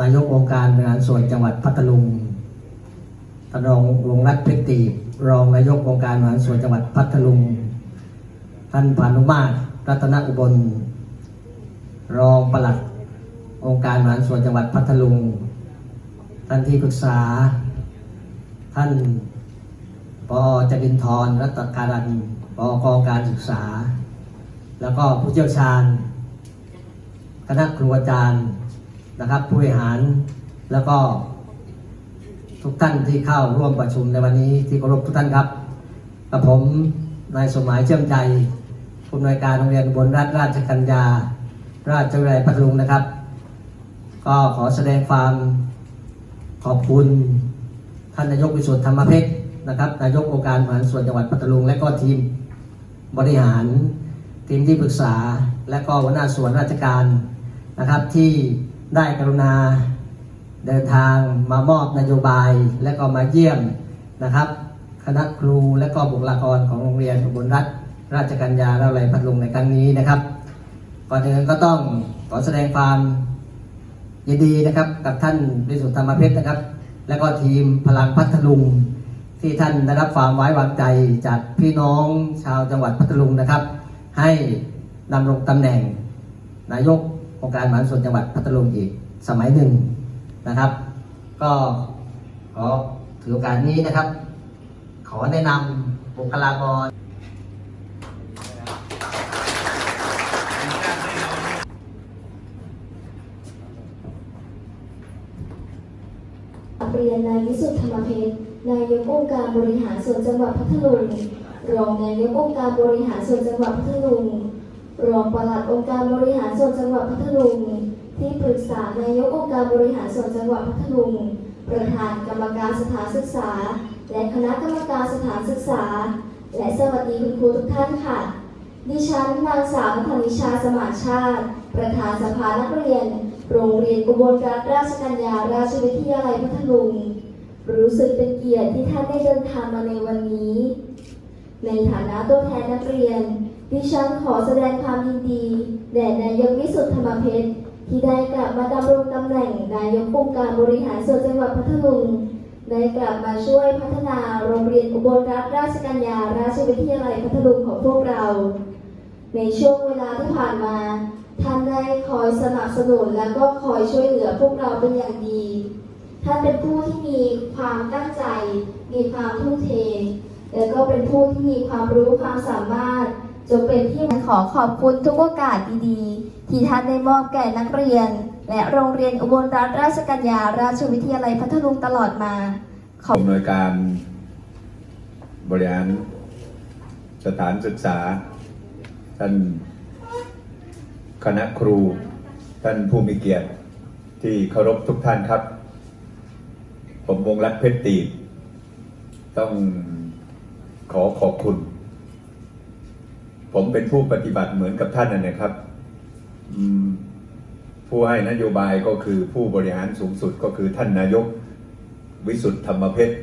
นายกองค์การบริหารส่วนจังหวัดพัทลุงท่านรองลงรัตน์เพชรตีรองนายกองค์การบริหารส่วนจังหวัดพัทลุง ท่านพานุมาตรรัตนอุบล รองปลัดองค์การบริหารส่วนจังหวัดพัทลุง ท่านที่ปรึกษา ท่านปอจรินทร์รัตการันปอกองการศึกษา แล้วก็ผู้เชี่ยวชาญ คณะครูอาจารย์ นะครับ ผู้บริหารแล้วก็ทุกท่านที่เข้าร่วมประชุมในวันนี้ที่เคารพทุกท่านครับกับผมนายสมหมายเชื่อมใจผู้อำนวยการโรงเรียนบนรัฐราชกัญญา ราชวิทยาลัยพัทลุงนะครับ ก็ขอแสดงความขอบคุณท่านนายกวิสุทธิ์ธรรมเพชรนะครับนายกองค์การบริหารส่วนจังหวัดพัทลุง และก็ทีมบริหารทีมที่ปรึกษา และก็หัวหน้าส่วนราชการนะครับที่ ได้กรุณาเดินทางมามอบนโยบายและก็มาเยี่ยมนะครับ คณะครูและก็บุคลากรของโรงเรียนอุบลรัฐราชกัญญาและไรพัทลุงในครั้งนี้นะครับ ก่อนอื่นก็ต้องขอแสดงความยินดีนะครับกับท่านวิสุทธิธรรมเพชรนะครับ และก็ทีมพลังพัทลุงที่ท่านได้รับความไว้วางใจจากพี่น้องชาวจังหวัดพัทลุงนะครับ ให้ดำรงตำแหน่งนายก องค์การบริหาส่วนจังหวัดพัทลุงอีกสมัยหนึ่งนะครับ ก็ขอถือโอกาสนี้นะครับ ขอแนะนำบุคลากรเรียนนายวิสุทธิธรรมเพชรนายกองค์การบริหารส่วนจังหวัดพัทลุงรองนายกองค์การบริหารส่วนจังหวัดพัทลุง รองปลัดองค์การบริหารส่วนจังหวัดพัทลุง ที่ปรึกษานายกองค์การบริหารส่วนจังหวัดพัทลุง ประธานกรรมการสถานศึกษา และคณะกรรมการสถานศึกษา และสวัสดีคุณครูทุกท่านค่ะ ดิฉันนางสาวนัทนิชาสมานชาติ ประธานสภานักเรียน โรงเรียนอุบลรัตนราชกัญญาราชวิทยาลัยพัทลุง รู้สึกเป็นเกียรติที่ท่านได้เดินทางมาในวันนี้ ในฐานะตัวแทนนักเรียน ดิฉันขอแสดงความยินดี แด่นายกวิสุทธิธรรมเพชรที่ได้กลับมาดำรงตำแหน่งนายกองค์การบริหารส่วนจังหวัดพัทลุงได้กลับมาช่วยพัฒนาโรงเรียนอุบลรัตราชกัญญาราชวิทยาลัยพัทลุงของพวกเรา ในช่วงเวลาที่ผ่านมา ท่านได้คอยสนับสนุนและก็คอยช่วยเหลือพวกเราเป็นอย่างดี ท่านเป็นผู้ที่มีความตั้งใจ มีความทุ่มเท และก็เป็นผู้ที่มีความรู้ความสามารถ จนเป็นที่ขอขอบคุณทุกโอกาสดีๆ ที่ท่านได้มอบแก่นักเรียน และโรงเรียนอุบลรัตนราชกัญญาราชวิทยาลัยพัทลุงตลอดมาขอบนวยการบริหารสถานศึกษา ท่านคณะครู ท่านผู้มีเกียรติที่เคารพทุกท่านครับ ผมวงรัตนเพชรตีต้องขอขอบคุณ ผมเป็นผู้ปฏิบัติเหมือนกับท่านนั่นนะครับผู้ให้นโยบายก็คือผู้บริหารสูงสุดก็คือท่านนายกวิสุทธิธรรมเพชร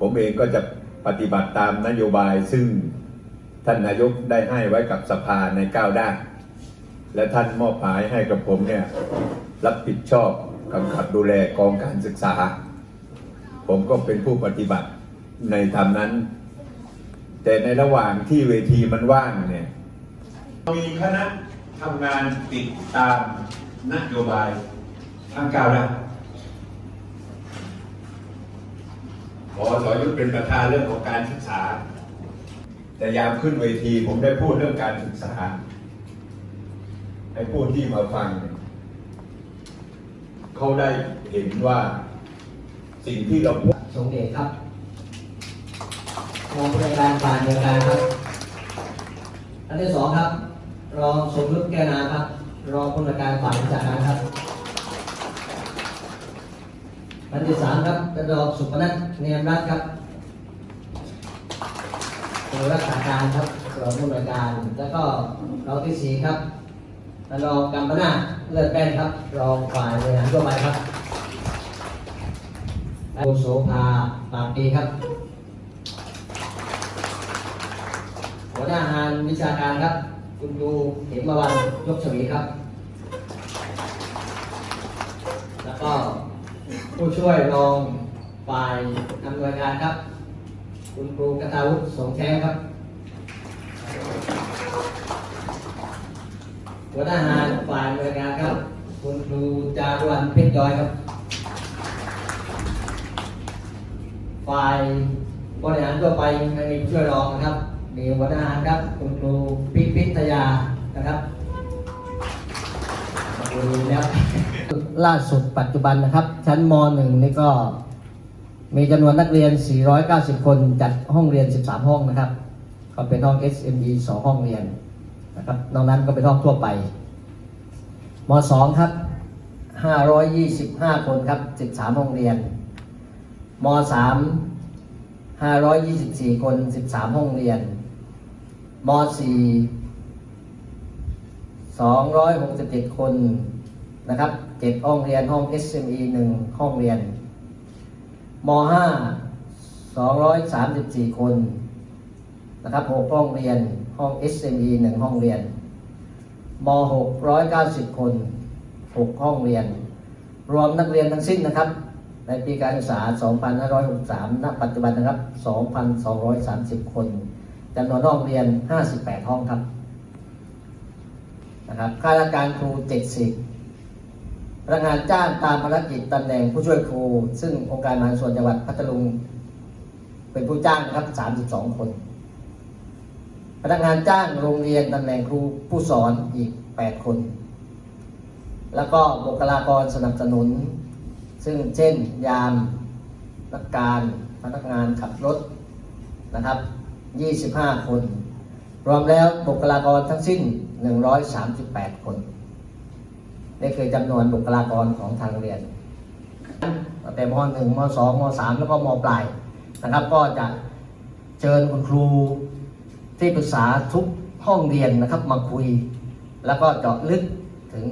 ผมเองก็จะปฏิบัติตามนโยบายซึ่งท่านนายกได้ให้ไว้กับสภาในเก้าด้าน และท่านมอบหมายให้กับผมเนี่ยรับผิดชอบกำกับดูแลกองการศึกษา ผมก็เป็นผู้ปฏิบัติในธรรมนั้น แต่ในระหว่างที่เวทีมันว่างเนี่ยมีคณะทำงานติดตามนโยบายทั้งเก้าด้านพอสอยุทธเป็นประธานเรื่องของการศึกษา แต่ยามขึ้นเวทีผมได้พูดเรื่องการศึกษา ให้ผู้ที่มาฟัง เขาได้เห็นว่าสิ่งที่เราพูดสมเด็จครับ รองผู้ในวยการฝ่ายเดียวกันครับอันที่สองครับ รองสมยุทธแก้วนาครับ รองผู้ในวยการฝ่ายวิชาการครับอันที่สามครับเป็นรองสุพนัทเนียมรัตน์ครับตัวรักษาการครับรองผู้ในวยการ แล้วก็รองที่สี่ครับเป็นรองกำปนาเลิศแป้นครับ รองฝ่ายบริหารทั่วไปครับโอโสภาปากปีครับ หัวหน้างานวิชาการครับ คุณครูเขมาวันยกฉวีครับ แล้วก็ผู้ช่วยรองฝ่ายอำนวยการครับ คุณครูกตาวุฒิสงแช้ครับ หัวหน้าหารฝ่ายอำนวยการครับ คุณครูจารุวรรณเพชรยอยครับ ฝ่ายบริหารทั่วไปยังมีผู้ช่วยรองนะครับ มีหัวหน้าครับ คุณครูพิพิทยานะครับขอบคุณแล้วล่าสุดปัจจุบันนะครับ ชั้นม .1 นี่ก็มีจำนวนนักเรียน 490 คนจัดห้องเรียน 13 ห้องนะครับ ก็เป็นห้อง SME 2 ห้องเรียนนะครับ นอกนั้นก็เป็นห้องทั่วไปม .2 ครับ 525 คนครับ 13 ห้องเรียนม .3 524 คน 13 ห้องเรียน ม .4 267 คนนะครับ7ห้องเรียนห้อง SME 1ห้องเรียนม .5 234 คนนะครับ6ห้องเรียนห้อง SME 1ห้องเรียนม .6 190 คน6ห้องเรียน รวมนักเรียนทั้งสิ้นนะครับ ในปีการศึกษา 2563 ณ ปัจจุบันนะครับ 2,230 คน จำนวนห้องเรียน 58 ห้องครับนะครับค่าราชการครู 70พนักงานจ้างตามภารกิจตำแหน่งผู้ช่วยครู ซึ่งองค์การมหาส่วนจังหวัดพัทลุง เป็นผู้จ้างนะครับ 32 คน พนักงานจ้างโรงเรียนตำแหน่งครูผู้สอนอีก 8 คน แล้วก็บุคลากรสนับสนุน ซึ่งเช่น ยามนักการพนักงานขับรถนะครับ 25 คน รวมแล้วบุคลากรทั้งสิ้น 138 คน นี่คือจำนวนบุคลากรของทางเรียนตั้งแต่ม .1 ม .2 ม .3 แล้วก็มปลายนะครับ ก็จะเชิญคุณครูที่ปรึกษาทุกห้องเรียนนะครับมาคุย แล้วก็เจาะลึกถึง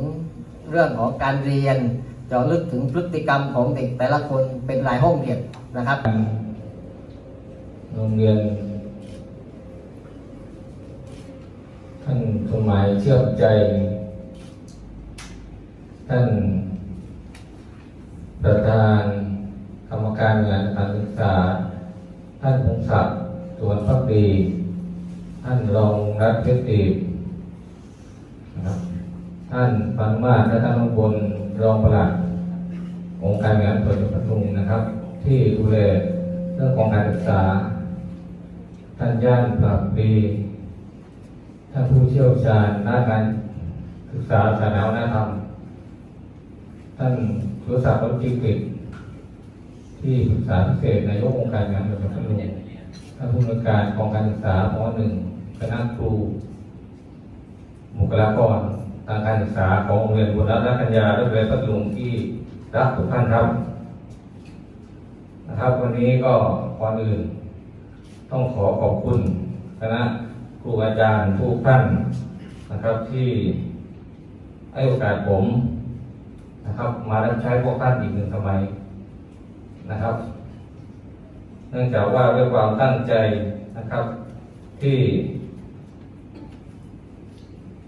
เรื่องของการเรียน เจาะลึกถึงพฤติกรรมของเด็กแต่ละคนเป็นรายห้องเรียนนะครับ โรงเรียน ท่านสมัยเชื่อมใจ ท่านประธานกรรมการงานการศึกษา ท่านพงศักดิ์สวนพักดี ท่านรองรัฐเพชรตีนะครับท่านปันมาศและท่านลงบนรองประหลัดองค์การงานส่วนจังหวัดพัทลุงนะครับ ที่ดูแลเรื่องของการศึกษา ท่านย่านปรับปี ท่านผู้เชี่ยวชาญด้านการศึกษาศาสนาวัฒนธรรม ท่านสุรศักดิ์รจิกิจที่ปรึกษาพิเศษนายกองค์การงานจังหวัดพัทลุงท่านผู้อำนวยการกองการศึกษามหนึ่งคณะครูบุคลากรทางการศึกษาของโรงเรียนบุญรัตนกัญญาและโรงเรียนพัทลุงที่รักทุกท่านครับนะครับ วันนี้ก็ก่อนอื่น ต้องขอขอบคุณคณะ อาจารย์ทุกท่านนะครับที่ให้โอกาสผมนะครับ มารับใช้พวกท่านอีกหนึ่งสมัยนะครับ เนื่องจากว่าด้วยความตั้งใจนะครับที่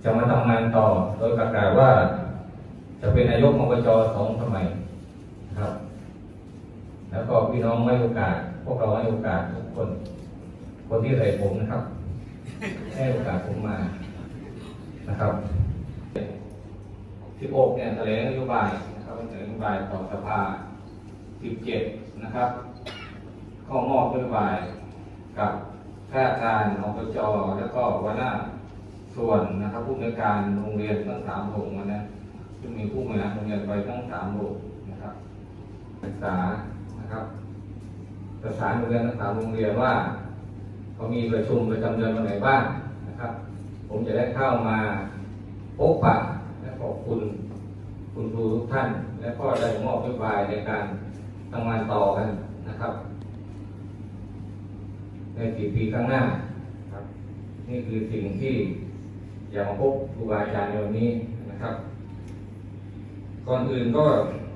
จะมาทำงานต่อ โดยประกาศว่า จะเป็นนายกอบจสองสมัยนะครับ แล้วก็พี่น้องให้โอกาส พวกเราให้โอกาสทุกคน คนที่ใส่ผมนะครับ ให้โอกาสผมมานะครับสิบกเนี่ยแถลงนโยบายนะครับแถลงนโยบายต่อสภาสิบเจ็ดนะครับ ข้อมอบนโยบายกับข้าราชการอบจแล้วก็หัวหน้าส่วนนะครับผู้อำนวยการโรงเรียนทั้งสามโรงนะซึ่งมีผู้บริหารโรงเรียนไปทั้งสามโรงนะครับศึกษานะครับประสานโรงเรียนทั้งสามโรงเรียนว่าเขามีประชุมประจำเดือนวันไหนบ้าง นะครับ ผมจะได้เข้ามาพบปะและขอบคุณคุณครูทุกท่าน และก็ได้มอบนโยบายในการทำงานต่อกันนะครับ ในสี่ปีข้างหน้าครับ นี่คือสิ่งที่อยากมาพบครูบาอาจารย์ในวันนี้นะครับ ก่อนอื่นก็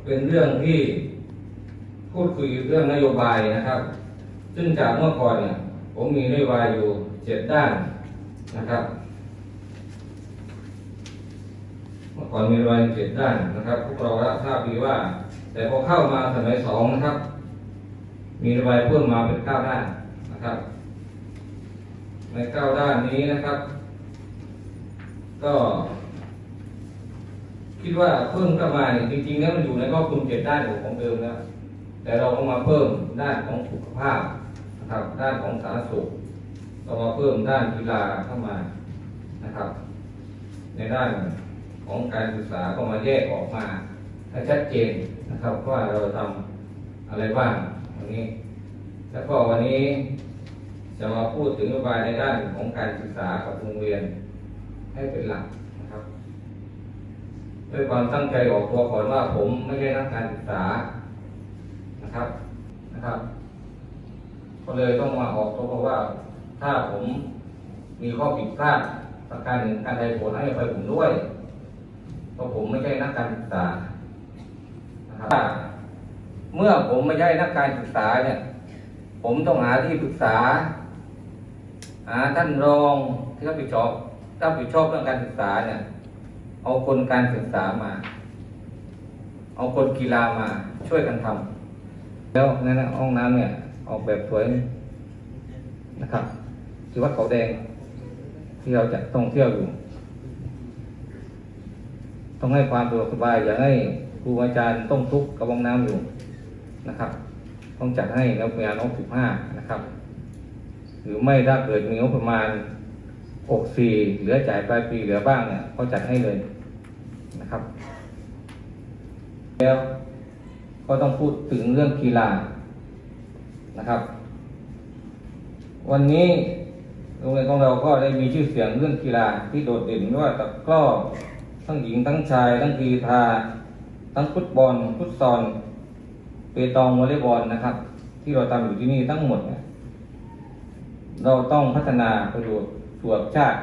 เป็นเรื่องที่พูดคุยเรื่องนโยบายนะครับ ซึ่งจากเมื่อก่อนเนี่ยผมมีนโยบายอยู่เจ็ดด้าน นะครับ เมื่อก่อนมีรอยเจ็ดด้านนะครับพวกเราทราบดีว่า แต่พอเข้ามาสมัยสองนะครับ มีรอยเพิ่มมาเป็นเก้าด้านนะครับ ในเก้าด้านนี้นะครับ ก็คิดว่าเพิ่มเข้ามาเนี่ยจริงๆแล้วมันอยู่ในครอคลุมเจ็ดด้านของเดิมแล้วแต่เราก็มาเพิ่มด้านของสุขภาพนะครับด้านของสาธารณสุข เรามาเพิ่มด้านกีฬาเข้ามานะครับ ในด้านของการศึกษาก็มาแยกออกมาให้ชัดเจนนะครับว่าเราทำอะไรบ้างวันนี้ แล้วก็วันนี้จะมาพูดถึงนโยบายในด้านของการศึกษากับโรงเรียนให้เป็นหลักนะครับ ด้วยความตั้งใจออกตัวก่อนว่าผมไม่ใช่นักการศึกษานะครับนะครับ ก็เลยต้องมาออกตัวเพราะว่า ถ้าผมมีข้อผิดพลาดประการหนึ่งการใดผลให้ไปผมด้วยเพราะผมไม่ใช่นักการศึกษานะครับถ้าเมื่อผมไม่ใช่นักการศึกษาเนี่ย ผมต้องหาที่ปรึกษาหาท่านรองที่รับผิดชอบรับผิดชอบเรื่องการศึกษาเนี่ย เอาคนการศึกษามา เอาคนกีฬามาช่วยกันทำแล้วนั่นห้องน้ำเนี่ย ออกแบบสวยนะครับ ที่วัดเขาแดง ที่เราจะท่องเที่ยวอยู่ ต้องให้ความสะดวกสบายอย่าให้ครูอาจารย์ต้องทุกข์กับห้องน้ำอยู่นะครับ ต้องจัดให้งบประมาณงบสิบห้านะครับ หรือไม่ถ้าเกิดมีงบประมาณ64เหลือจ่ายปลายปีเหลือบ้างเนี่ยก็จัดให้เลยนะครับ แล้วก็ต้องพูดถึงเรื่องกีฬานะครับ วันนี้ โรงเรียนของเราก็ได้มีชื่อเสียงเรื่องกีฬาที่โดดเด่นไม่ว่าตะกร้อทั้งหญิงทั้งชาย ทั้งกีฬาทั้งฟุตบอลฟุตซอลเปตองวอลเลย์บอลนะครับ ที่เราทำอยู่ที่นี่ทั้งหมดเนี่ยเราต้องพัฒนาประโยชน์ส่วนชาติ